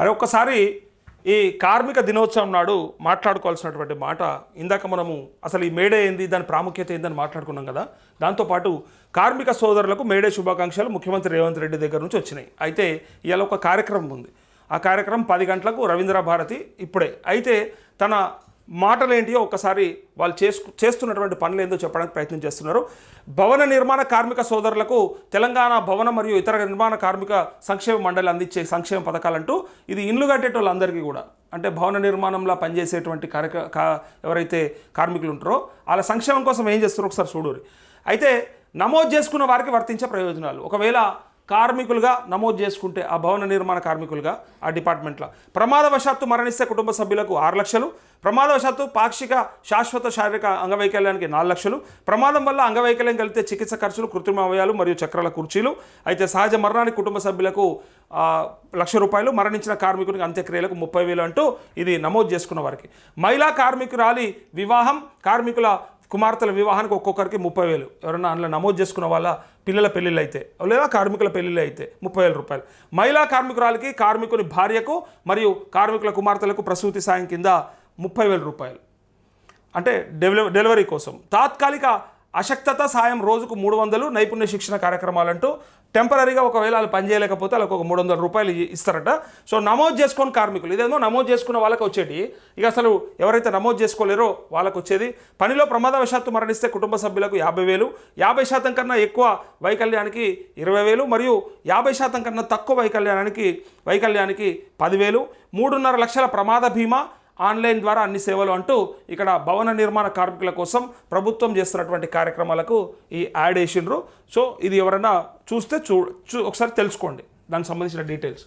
అది ఒక్కసారి ఈ కార్మిక దినోత్సవం నాడు మాట్లాడుకోవాల్సినటువంటి మాట ఇందాక మనము అసలు ఈ మేడే ఏంది దాని ప్రాముఖ్యత ఏందని మాట్లాడుకున్నాం కదా దాంతోపాటు కార్మిక సోదరులకు మేడే శుభాకాంక్షలు ముఖ్యమంత్రి రేవంత్ రెడ్డి దగ్గర నుంచి వచ్చినాయి. అయితే ఇవాళ ఒక కార్యక్రమం ఉంది. ఆ కార్యక్రమం పది గంటలకు రవీంద్ర భారతి ఇప్పుడే. అయితే తన మాటలు ఏంటియో ఒకసారి వాళ్ళు చేసుకు చేస్తున్నటువంటి పనులు ఏందో చెప్పడానికి ప్రయత్నం చేస్తున్నారు. భవన నిర్మాణ కార్మిక సోదరులకు తెలంగాణ భవన మరియు ఇతర నిర్మాణ కార్మిక సంక్షేమ మండలి అందించే సంక్షేమ పథకాలంటూ ఇది ఇండ్లు కట్టేటోళ్ళందరికీ కూడా. అంటే భవన నిర్మాణంలో పనిచేసేటువంటి కార్యక కా ఎవరైతే కార్మికులు ఉంటారో వాళ్ళ సంక్షేమం కోసం ఏం చేస్తారో ఒకసారి చూడరు. అయితే నమోదు చేసుకున్న వారికి వర్తించే ప్రయోజనాలు. ఒకవేళ కార్మికులుగా నమోదు చేసుకుంటే ఆ భవన నిర్మాణ కార్మికులుగా ఆ డిపార్ట్మెంట్లో. ప్రమాదవశాత్తు మరణిస్తే కుటుంబ సభ్యులకు ఆరు లక్షలు. ప్రమాదవశాత్తు పాక్షిక శాశ్వత శారీరక అంగవైకల్యానికి నాలుగు లక్షలు. ప్రమాదం వల్ల అంగవైకల్యం కలిగితే చికిత్స ఖర్చులు కృత్రిమ అవయాలు మరియు చక్రాల కుర్చీలు. అయితే సహజ మరణానికి కుటుంబ సభ్యులకు లక్ష రూపాయలు. మరణించిన కార్మికునికి అంత్యక్రియలకు ముప్పై వేలు అంటూ ఇది నమోదు చేసుకున్న వారికి. మహిళా కార్మికురాలి వివాహం కార్మికుల కుమార్తెల వివాహానికి ఒక్కొక్కరికి ముప్పై వేలు. ఎవరైనా అందులో నమోదు చేసుకున్న వాళ్ళ పిల్లల పెళ్ళిళ్ళు అయితే లేదా కార్మికుల పెళ్ళిళ్ళు అయితే ముప్పై వేల రూపాయలు. మహిళా కార్మికురాలకి కార్మికుని భార్యకు మరియు కార్మికుల కుమార్తెలకు ప్రసూతి సాయం కింద ముప్పై వేల రూపాయలు. అంటే డెలివరీ కోసం. తాత్కాలిక అశక్తత సాయం రోజుకు మూడు వందలు నైపుణ్య శిక్షణ కార్యక్రమాలంటూ టెంపరీగా ఒకవేళ వాళ్ళు పనిచేయలేకపోతే వాళ్ళకి ఒక మూడు వందల రూపాయలు ఇస్తారట. సో నమోదు చేసుకొని కార్మికులు ఇదేమో నమోదు చేసుకున్న వాళ్ళకి వచ్చేటి. ఇక అసలు ఎవరైతే నమోదు చేసుకోలేరో వాళ్ళకి వచ్చేది. పనిలో ప్రమాదవశాత్తు మరణిస్తే కుటుంబ సభ్యులకు యాభై వేలు యాభై శాతం కన్నా ఎక్కువ వైకల్యానికి ఇరవై వేలు మరియు యాభై శాతం కన్నా తక్కువ వైకల్యానికి వైకల్యానికి పదివేలు మూడున్నర లక్షల ప్రమాద బీమా ఆన్లైన్ ద్వారా అన్ని సేవలు అంటూ ఇక్కడ భవన నిర్మాణ కార్మికుల కోసం ప్రభుత్వం చేస్తున్నటువంటి కార్యక్రమాలకు ఈ యాడ్ వేసిండ్రు. సో ఇది ఎవరైనా చూస్తే చూ చూ ఒకసారి తెలుసుకోండి. దానికి సంబంధించిన డీటెయిల్స్.